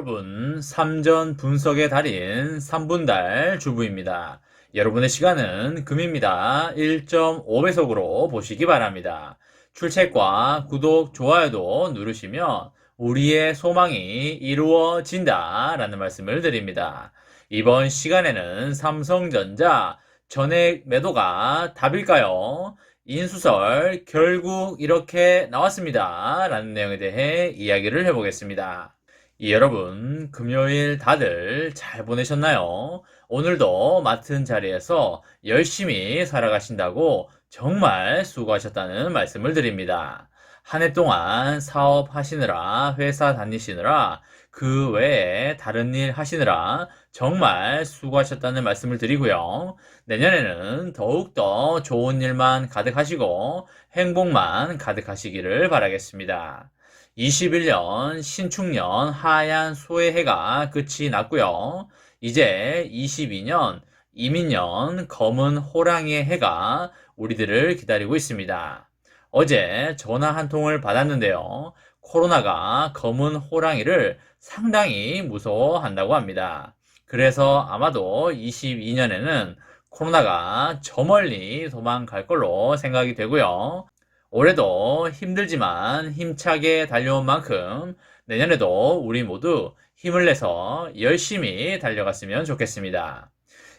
여러분, 삼전 분석의 달인 3분달 주부입니다. 여러분의 시간은 금입니다. 1.5배속으로 보시기 바랍니다. 출첵과 구독, 좋아요도 누르시면 우리의 소망이 이루어진다 라는 말씀을 드립니다. 이번 시간에는 삼성전자 전액 매도가 답일까요? 인수설 결국 이렇게 나왔습니다. 라는 내용에 대해 이야기를 해보겠습니다. 이 여러분, 금요일 다들 잘 보내셨나요? 오늘도 맡은 자리에서 열심히 살아가신다고 정말 수고하셨다는 말씀을 드립니다. 한 해 동안 사업하시느라, 회사 다니시느라, 그 외에 다른 일 하시느라 정말 수고하셨다는 말씀을 드리고요. 내년에는 더욱더 좋은 일만 가득하시고 행복만 가득하시기를 바라겠습니다. 21년 신축년 하얀 소의 해가 끝이 났고요. 이제 22년 이민년 검은 호랑이의 해가 우리들을 기다리고 있습니다. 어제 전화 한 통을 받았는데요. 코로나가 검은 호랑이를 상당히 무서워한다고 합니다. 그래서 아마도 22년에는 코로나가 저 멀리 도망갈 걸로 생각이 되고요. 올해도 힘들지만 힘차게 달려온 만큼 내년에도 우리 모두 힘을 내서 열심히 달려갔으면 좋겠습니다.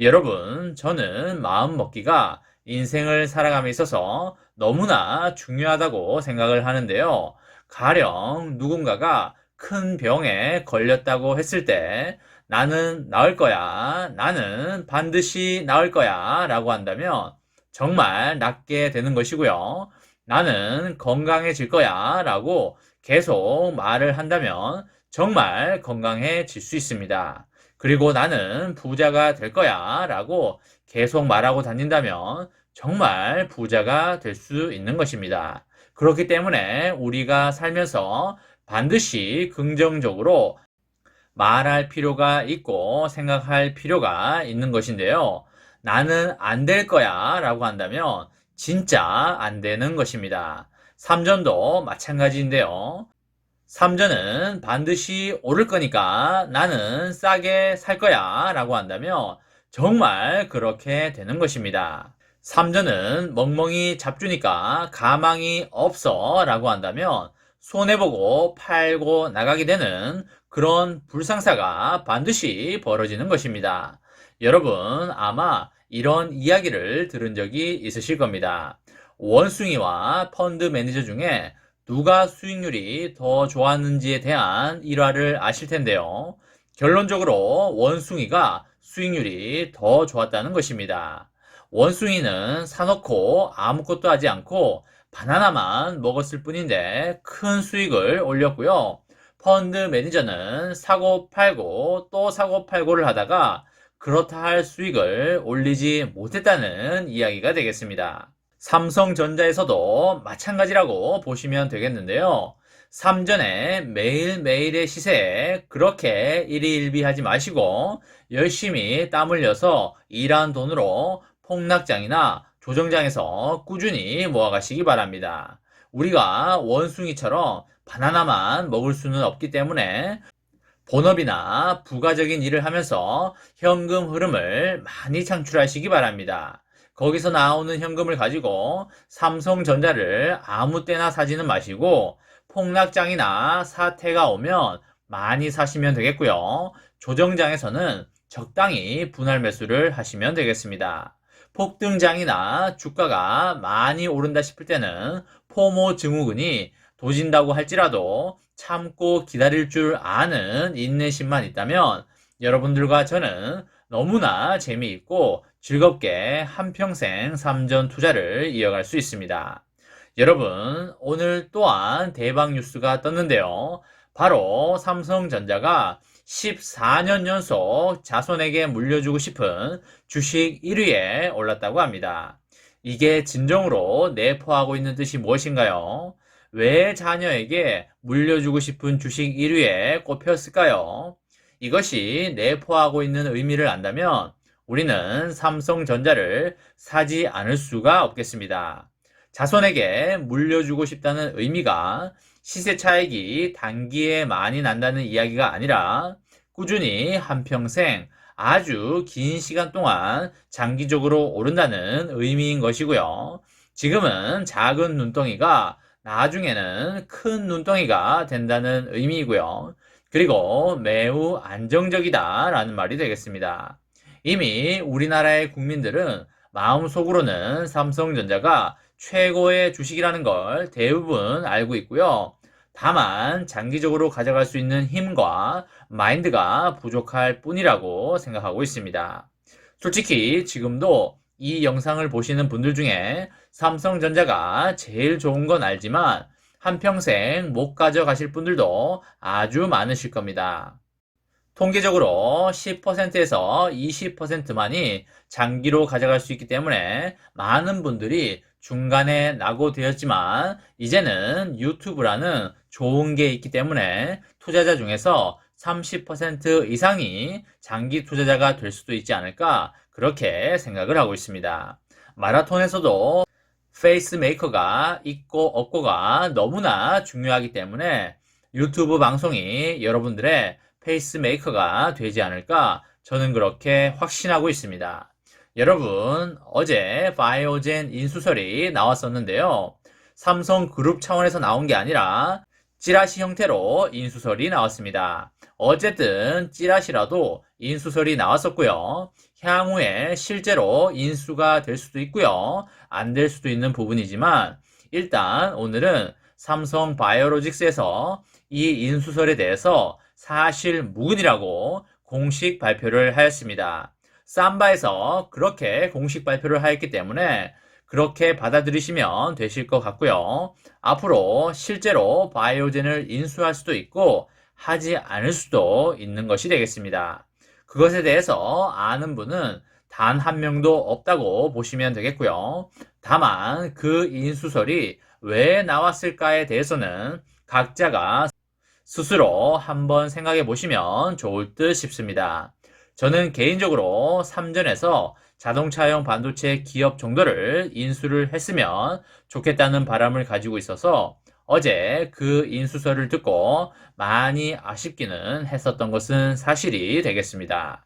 여러분, 저는 마음 먹기가 인생을 살아감에 있어서 너무나 중요하다고 생각을 하는데요. 가령 누군가가 큰 병에 걸렸다고 했을 때 나는 나을 거야. 나는 반드시 나을 거야. 라고 한다면 정말 낫게 되는 것이고요. 나는 건강해질 거야. 라고 계속 말을 한다면 정말 건강해질 수 있습니다. 그리고 나는 부자가 될 거야. 라고 계속 말하고 다닌다면 정말 부자가 될 수 있는 것입니다. 그렇기 때문에 우리가 살면서 반드시 긍정적으로 말할 필요가 있고 생각할 필요가 있는 것인데요. 나는 안 될 거야 라고 한다면 진짜 안 되는 것입니다. 삼전도 마찬가지인데요. 삼전은 반드시 오를 거니까 나는 싸게 살 거야 라고 한다면 정말 그렇게 되는 것입니다. 삼전은 멍멍이 잡주니까 가망이 없어 라고 한다면 손해보고 팔고 나가게 되는 그런 불상사가 반드시 벌어지는 것입니다. 여러분 아마 이런 이야기를 들은 적이 있으실 겁니다. 원숭이와 펀드 매니저 중에 누가 수익률이 더 좋았는지에 대한 일화를 아실 텐데요. 결론적으로 원숭이가 수익률이 더 좋았다는 것입니다. 원숭이는 사놓고 아무것도 하지 않고 바나나만 먹었을 뿐인데 큰 수익을 올렸고요. 펀드 매니저는 사고 팔고 또 사고 팔고를 하다가 그렇다 할 수익을 올리지 못했다는 이야기가 되겠습니다. 삼성전자에서도 마찬가지라고 보시면 되겠는데요. 삼전에 매일매일의 시세에 그렇게 일희일비하지 마시고 열심히 땀 흘려서 일한 돈으로 폭락장이나 조정장에서 꾸준히 모아가시기 바랍니다. 우리가 원숭이처럼 바나나만 먹을 수는 없기 때문에 본업이나 부가적인 일을 하면서 현금 흐름을 많이 창출하시기 바랍니다. 거기서 나오는 현금을 가지고 삼성전자를 아무 때나 사지는 마시고 폭락장이나 사태가 오면 많이 사시면 되겠고요. 조정장에서는 적당히 분할 매수를 하시면 되겠습니다. 폭등장이나 주가가 많이 오른다 싶을 때는 포모 증후군이 도진다고 할지라도 참고 기다릴 줄 아는 인내심만 있다면 여러분들과 저는 너무나 재미있고 즐겁게 한평생 삼전 투자를 이어갈 수 있습니다. 여러분, 오늘 또한 대박 뉴스가 떴는데요. 바로 삼성전자가 14년 연속 자손에게 물려주고 싶은 주식 1위에 올랐다고 합니다. 이게 진정으로 내포하고 있는 뜻이 무엇인가요? 왜 자녀에게 물려주고 싶은 주식 1위에 꼽혔을까요? 이것이 내포하고 있는 의미를 안다면 우리는 삼성전자를 사지 않을 수가 없겠습니다. 자손에게 물려주고 싶다는 의미가 시세 차익이 단기에 많이 난다는 이야기가 아니라 꾸준히 한평생 아주 긴 시간 동안 장기적으로 오른다는 의미인 것이고요. 지금은 작은 눈덩이가 나중에는 큰 눈덩이가 된다는 의미이고요. 그리고 매우 안정적이다 라는 말이 되겠습니다. 이미 우리나라의 국민들은 마음속으로는 삼성전자가 최고의 주식이라는 걸 대부분 알고 있고요. 다만 장기적으로 가져갈 수 있는 힘과 마인드가 부족할 뿐이라고 생각하고 있습니다. 솔직히 지금도 이 영상을 보시는 분들 중에 삼성전자가 제일 좋은 건 알지만 한평생 못 가져가실 분들도 아주 많으실 겁니다. 통계적으로 10%에서 20%만이 장기로 가져갈 수 있기 때문에 많은 분들이 중간에 낙오되었지만 이제는 유튜브라는 좋은 게 있기 때문에 투자자 중에서 30% 이상이 장기 투자자가 될 수도 있지 않을까 그렇게 생각을 하고 있습니다. 마라톤에서도 페이스메이커가 있고 없고가 너무나 중요하기 때문에 유튜브 방송이 여러분들의 페이스메이커가 되지 않을까 저는 그렇게 확신하고 있습니다. 여러분, 어제 바이오젠 인수설이 나왔었는데요. 삼성 그룹 차원에서 나온 게 아니라 찌라시 형태로 인수설이 나왔습니다. 어쨌든 찌라시라도 인수설이 나왔었고요. 향후에 실제로 인수가 될 수도 있고요. 안 될 수도 있는 부분이지만 일단 오늘은 삼성 바이오로직스에서 이 인수설에 대해서 사실 무근이라고 공식 발표를 하였습니다. 삼바에서 그렇게 공식 발표를 하였기 때문에 그렇게 받아들이시면 되실 것 같고요. 앞으로 실제로 바이오젠을 인수할 수도 있고 하지 않을 수도 있는 것이 되겠습니다. 그것에 대해서 아는 분은 단 한 명도 없다고 보시면 되겠고요. 다만 그 인수설이 왜 나왔을까에 대해서는 각자가 스스로 한번 생각해 보시면 좋을 듯 싶습니다. 저는 개인적으로 삼전에서 자동차용 반도체 기업 정도를 인수를 했으면 좋겠다는 바람을 가지고 있어서 어제 그 인수설을 듣고 많이 아쉽기는 했었던 것은 사실이 되겠습니다.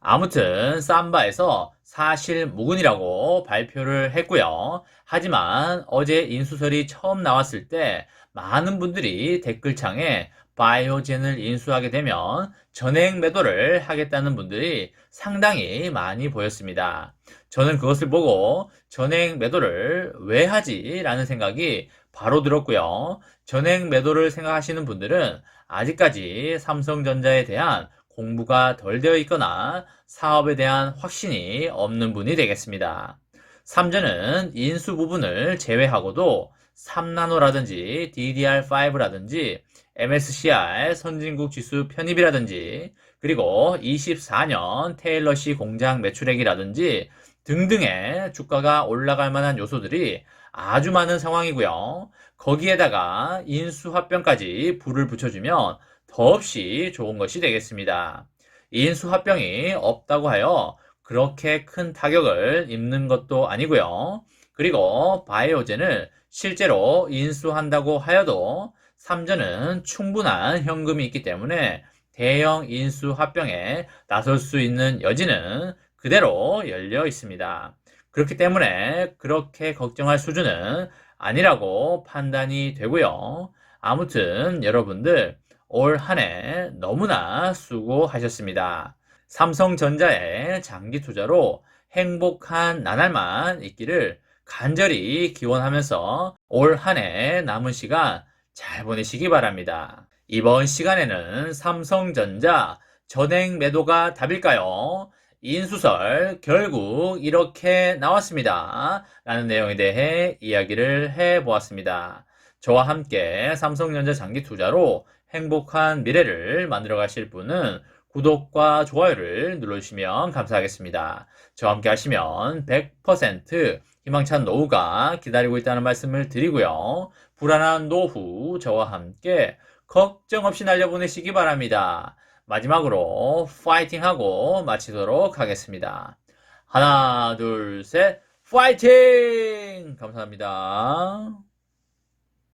아무튼 삼바에서 사실 무근이라고 발표를 했고요. 하지만 어제 인수설이 처음 나왔을 때 많은 분들이 댓글창에 바이오젠을 인수하게 되면 전액 매도를 하겠다는 분들이 상당히 많이 보였습니다. 저는 그것을 보고 전액 매도를 왜 하지? 라는 생각이 바로 들었고요. 전액 매도를 생각하시는 분들은 아직까지 삼성전자에 대한 공부가 덜 되어 있거나 사업에 대한 확신이 없는 분이 되겠습니다. 삼전은 인수 부분을 제외하고도 3나노라든지 DDR5라든지 MSCI 선진국 지수 편입이라든지 그리고 24년 테일러시 공장 매출액이라든지 등등의 주가가 올라갈 만한 요소들이 아주 많은 상황이고요. 거기에다가 인수합병까지 불을 붙여주면 더없이 좋은 것이 되겠습니다. 인수합병이 없다고 하여 그렇게 큰 타격을 입는 것도 아니고요. 그리고 바이오젠을 실제로 인수한다고 하여도 삼전은 충분한 현금이 있기 때문에 대형 인수 합병에 나설 수 있는 여지는 그대로 열려 있습니다. 그렇기 때문에 그렇게 걱정할 수준은 아니라고 판단이 되고요. 아무튼 여러분들 올 한 해 너무나 수고하셨습니다. 삼성전자의 장기 투자로 행복한 나날만 있기를 간절히 기원하면서 올 한 해 남은 시간 잘 보내시기 바랍니다. 이번 시간에는 삼성전자 전액 매도가 답일까요? 인수설 결국 이렇게 나왔습니다. 라는 내용에 대해 이야기를 해 보았습니다. 저와 함께 삼성전자 장기 투자로 행복한 미래를 만들어 가실 분은 구독과 좋아요를 눌러주시면 감사하겠습니다. 저와 함께 하시면 100% 희망찬 노후가 기다리고 있다는 말씀을 드리고요. 불안한 노후 저와 함께 걱정 없이 날려보내시기 바랍니다. 마지막으로 파이팅하고 마치도록 하겠습니다. 하나, 둘, 셋, 파이팅! 감사합니다.